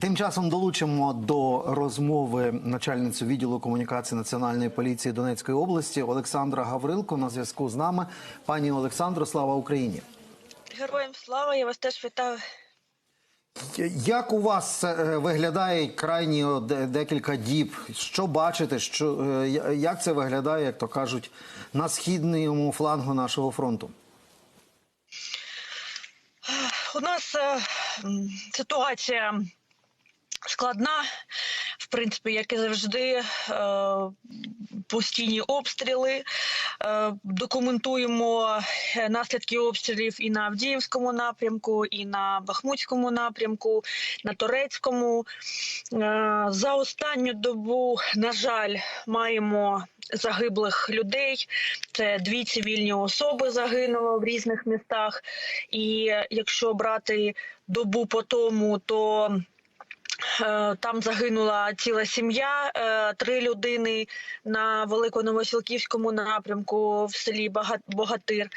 Тим часом долучимо до розмови начальницю відділу комунікації Національної поліції Донецької області Олександра Гаврилко на зв'язку з нами. Пані Олександро, слава Україні! Героям слава, я вас теж вітаю. Як у вас е, виглядає крайні декілька діб? Що бачите? Що е, як це виглядає, як то кажуть, на східному флангу нашого фронту? У нас е, ситуація складна, в принципі, як і завжди. Е, постійні обстріли. Е, документуємо наслідки обстрілів і на Авдіївському напрямку, і на Бахмутському напрямку, на Торецькому. Е, за останню добу, на жаль, маємо загиблих людей. Це дві цивільні особи загинуло в різних містах. І якщо брати добу по тому, то Там загинула ціла сім'я, е, три людини на Великоновосілківському напрямку в селі Богатир.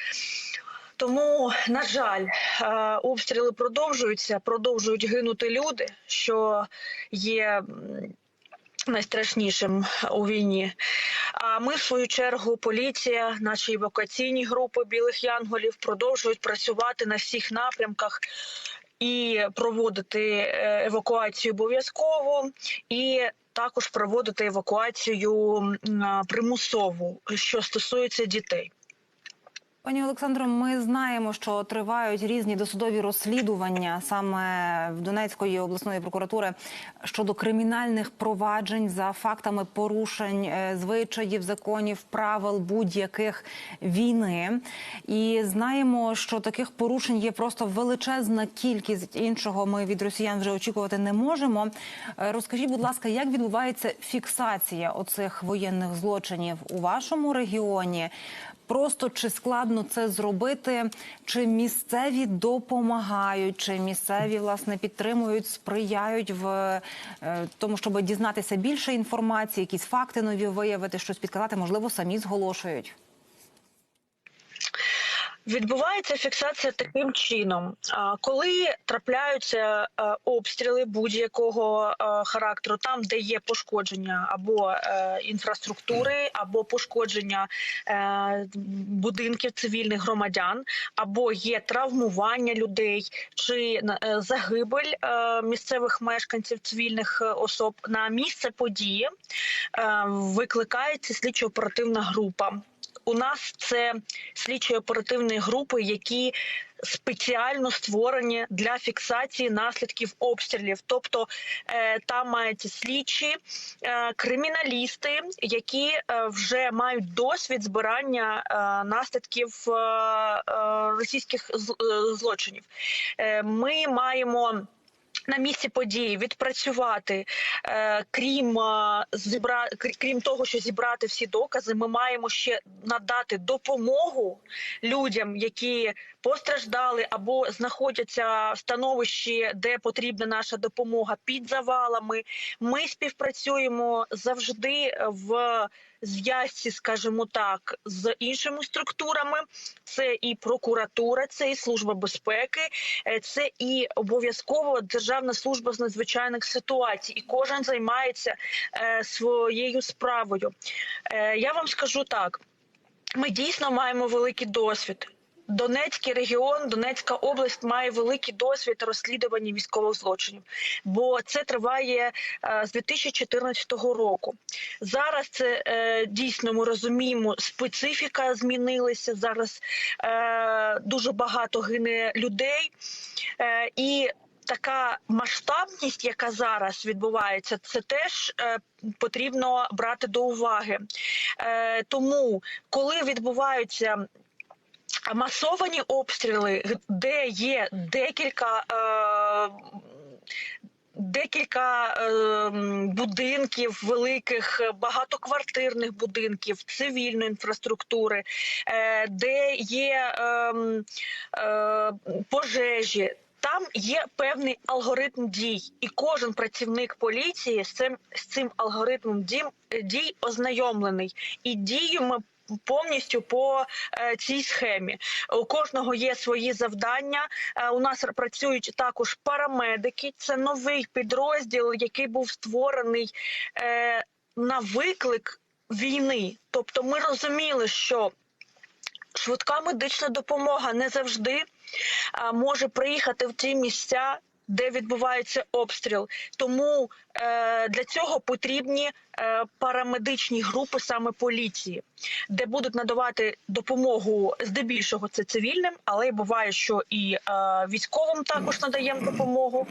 Тому, на жаль, е, обстріли продовжуються, продовжують гинути люди, що є найстрашнішим у війні. А ми, в свою чергу, поліція, наші евакуаційні групи білих янголів продовжують працювати на всіх напрямках і проводити е, евакуацію обов'язково, і також проводити евакуацію примусову, що стосується дітей. Пані Олександро, ми знаємо, що тривають різні досудові розслідування саме в Донецької обласної прокуратури щодо кримінальних проваджень за фактами порушень е, звичаїв, законів, правил будь-яких війни. І знаємо, що таких порушень є просто величезна кількість. Іншого ми від росіян вже очікувати не можемо. Е, Розкажіть, будь ласка, як відбувається фіксація оцих воєнних злочинів у вашому регіоні? Просто чи складно це зробити, чи місцеві допомагають, чи місцеві власне підтримують, сприяють в е, тому, щоб дізнатися більше інформації, якісь факти нові виявити, щось підказати, можливо, самі зголошують. Відбувається фіксація таким чином, коли трапляються е, обстріли будь-якого е, характеру, там де є пошкодження або е, інфраструктури, або пошкодження будинків цивільних громадян, або є травмування людей чи загибель місцевих мешканців цивільних особ на місце події, викликається слідчо-оперативна група. У нас це слідчі оперативні групи, які спеціально створені для фіксації наслідків обстрілів. Тобто е, там мають слідчі е, криміналісти, які е, вже мають досвід збирання наслідків російських злочинів. Ми маємо. На місці події відпрацювати, е, крім е, зібра... крім того, що зібрати всі докази, ми маємо ще надати допомогу людям, які постраждали або знаходяться в становищі, де потрібна наша допомога під завалами. Ми співпрацюємо завжди в зв'язці, скажімо так, з іншими структурами. Це і прокуратура, це і служба безпеки, е, це і обов'язково Державна служба з надзвичайних ситуацій. І кожен займається е, своєю справою. Е, я вам скажу так: ми дійсно маємо великий досвід. Донецький регіон, Донецька область має великий досвід розслідування військових злочинів, бо це триває е, з 2014 року. Зараз це е, дійсно ми розуміємо, специфіка змінилася. Зараз е, дуже багато гине людей і. Така масштабність, яка зараз відбувається, це теж потрібно брати до уваги. Тому, коли відбуваються масовані обстріли, де є декілька. Е, Декілька е, будинків, великих багатоквартирних будинків, цивільної інфраструктури, е, де є е, е, пожежі. Там є певний алгоритм дій, і кожен працівник поліції з цим з цим алгоритмом дій, дій ознайомлений. І дію ми повністю по е, цій схемі. У кожного є свої завдання. Е, у нас працюють також парамедики. Це новий підрозділ, який був створений е, на виклик війни. Тобто, ми розуміли, що швидка медична допомога не завжди може приїхати в ті місця, де відбувається обстріл. Тому е, для цього потрібні е, парамедичні групи саме поліції, де будуть надавати допомогу здебільшого це цивільним, але й буває, що і е, військовим також надаємо допомогу.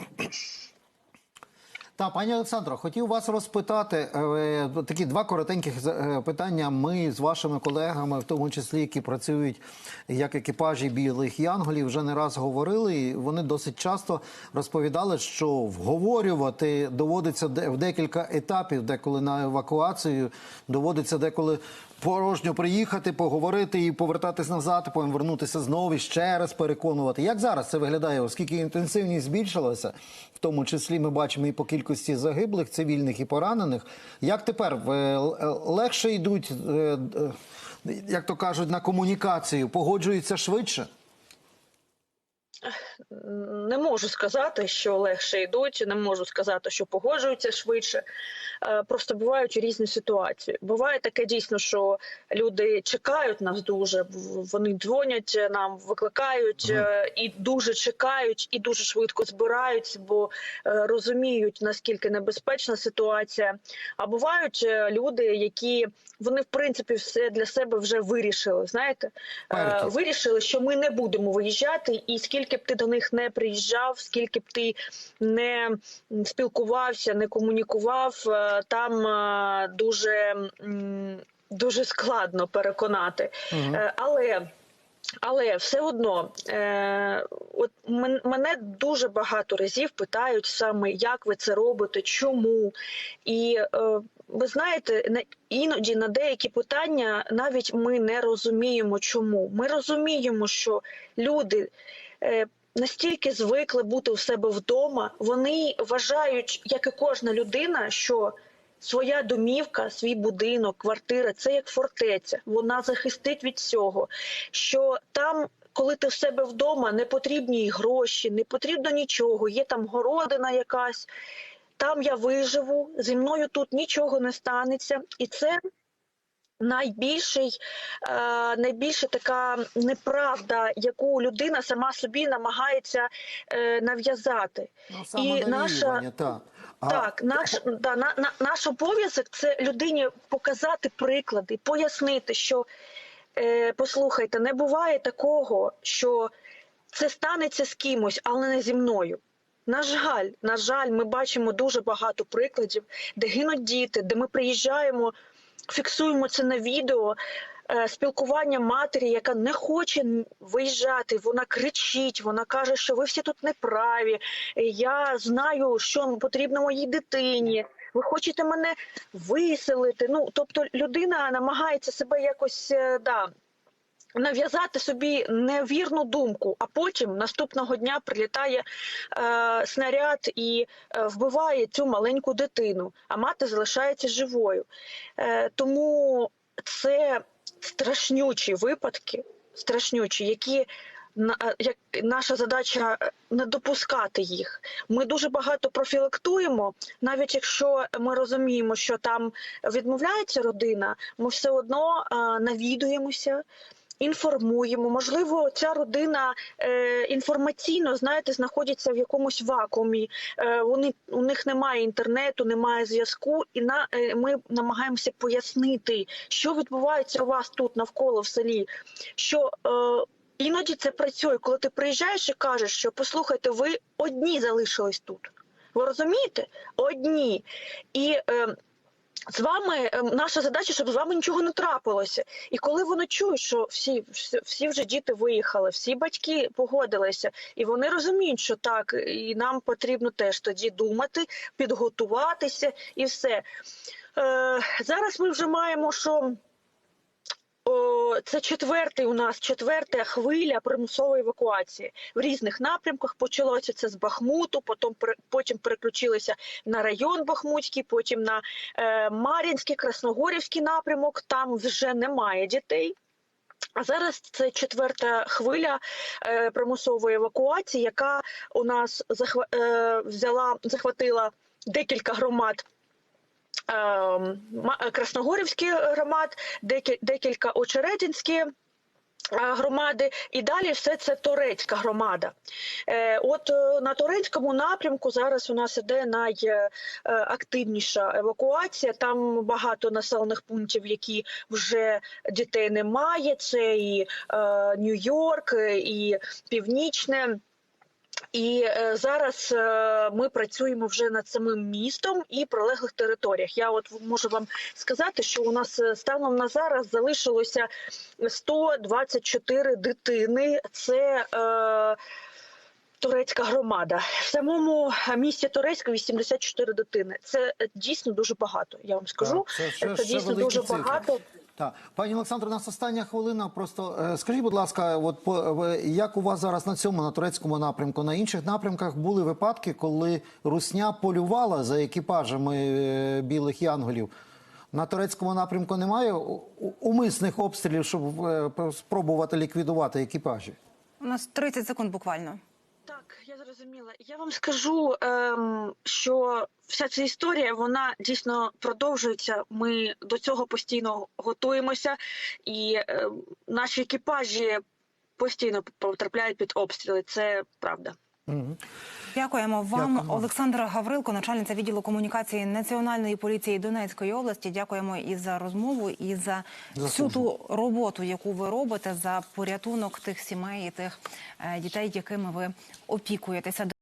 Та пані Олександро, хотів вас розпитати е, такі два коротеньких е, питання. Ми з вашими колегами, в тому числі які працюють як екіпажі білих янголів, вже не раз говорили. і Вони досить часто розповідали, що вговорювати доводиться в декілька етапів, деколи на евакуацію доводиться деколи. Порожньо приїхати, поговорити і повертатись назад, потім вернутися знову і ще раз переконувати. Як зараз це виглядає, оскільки інтенсивність збільшилася, в тому числі ми бачимо і по кількості загиблих, цивільних і поранених. Як тепер е, е, легше йдуть, е, як то кажуть, на комунікацію, погоджуються швидше? Не можу сказати, що легше йдуть, не можу сказати, що погоджуються швидше. Е, Просто бувають різні ситуації. Буває таке дійсно, що люди чекають нас дуже. Вони дзвонять нам, викликають е, і дуже чекають, і дуже швидко збираються, бо е, розуміють наскільки небезпечна ситуація. А бувають люди, які вони в принципі все для себе вже вирішили. Знаєте, Е, вирішили, що ми не будемо виїжджати, і скільки б ти до них не приїжджав, скільки б ти не спілкувався, не комунікував, е, там е, дуже, дуже складно переконати. Е, Але але все одно, е, от мене дуже багато разів питають саме, як ви це робите, чому. І е, ви знаєте, на- іноді на деякі питання навіть ми не розуміємо, чому. Ми розуміємо, що люди. Е, Настільки звикли бути у себе вдома, вони вважають, як і кожна людина, що своя домівка, свій будинок, квартира це як фортеця. Вона захистить від всього. Що там, коли ти в себе вдома, не потрібні й гроші, не потрібно нічого. Є там городина якась, там я виживу, зі мною тут нічого не станеться, і це. Найбільший, е, найбільша така неправда, яку людина сама собі намагається е, нав'язати. Ну, І наша самонавіювання, так. А- так, наш да на, на наш обов'язок це людині показати приклади, пояснити, що е, послухайте, не буває такого, що це станеться з кимось, але не зі мною. На жаль, на жаль, ми бачимо дуже багато прикладів, де гинуть діти, де ми приїжджаємо, фіксуємо це на відео. е, Спілкування матері, яка не хоче виїжджати, вона кричить, вона каже, що ви всі тут неправі. е, Я знаю, що потрібно моїй дитині. Ви хочете мене виселити. Ну тобто, людина намагається себе якось е, да, нав'язати собі невірну думку, а потім наступного дня прилітає е, снаряд і е, вбиває цю маленьку дитину, а мати залишається живою. Е, тому це страшнючі випадки, страшнючі, які е, як наша задача е, не допускати їх. Ми дуже багато профілактуємо, навіть якщо ми розуміємо, що там відмовляється родина, ми все одно е, навідуємося. Інформуємо, можливо, ця родина е, інформаційно знаєте, знаходиться в якомусь вакуумі. Е, вони у них немає інтернету, немає зв'язку, і на е, ми намагаємося пояснити, що відбувається у вас тут навколо в селі. Що іноді це працює, коли ти приїжджаєш і кажеш, що послухайте, ви одні залишились тут. Ви розумієте? Одні. І е, з вами е, наша задача, щоб з вами нічого не трапилося. І коли вони чують, що всі, всі вже діти виїхали, всі батьки погодилися, і вони розуміють, що так, і нам потрібно теж тоді думати, підготуватися і все. Е, зараз ми вже маємо, що. Це четвертий у нас четверта хвиля примусової евакуації в різних напрямках. Почалося це з Бахмуту, потім потім переключилися на район Бахмутський, потім на е, Мар'їнський, Красногорівський напрямок. Там вже немає дітей. А зараз це четверта хвиля е, примусової евакуації, яка у нас захва, е, взяла, захватила декілька громад. Е, Ма- Красногорівські громад, декі- декілька Очеретинські е, громади, і далі все це турецька громада. Е, От е, на турецькому напрямку зараз у нас іде найактивніша евакуація. Там багато населених пунктів, які вже дітей немає. Це і е, Нью-Йорк, е, і Північне. І е, зараз е, ми працюємо вже над самим містом і прилеглих територіях. Я от можу вам сказати, що у нас е, станом на зараз залишилося 124 дитини. Це е, турецька громада. В самому місті Турецька 84 дитини. Це е, дійсно дуже багато. Я вам скажу. Так, це ще- ще дійсно великі дуже цифри. багато. Так, пані Олександро, у нас остання хвилина. Просто е, скажіть, будь ласка, от по як у вас зараз на цьому на турецькому напрямку? На інших напрямках були випадки, коли русня полювала за екіпажами е, білих янголів. На турецькому напрямку немає умисних обстрілів, щоб е, спробувати ліквідувати екіпажі. У нас 30 секунд буквально. Зрозуміла. Я вам скажу, ем, що вся ця історія вона дійсно продовжується. Ми до цього постійно готуємося, і ем, наші екіпажі постійно потрапляють під обстріли. Це правда. Дякуємо вам, Дякуємо. Олександра Гаврилко, начальниця відділу комунікації Національної поліції Донецької області. Дякуємо і за розмову, і за всю ту роботу, яку ви робите за порятунок тих сімей і тих е, дітей, якими ви опікуєтеся.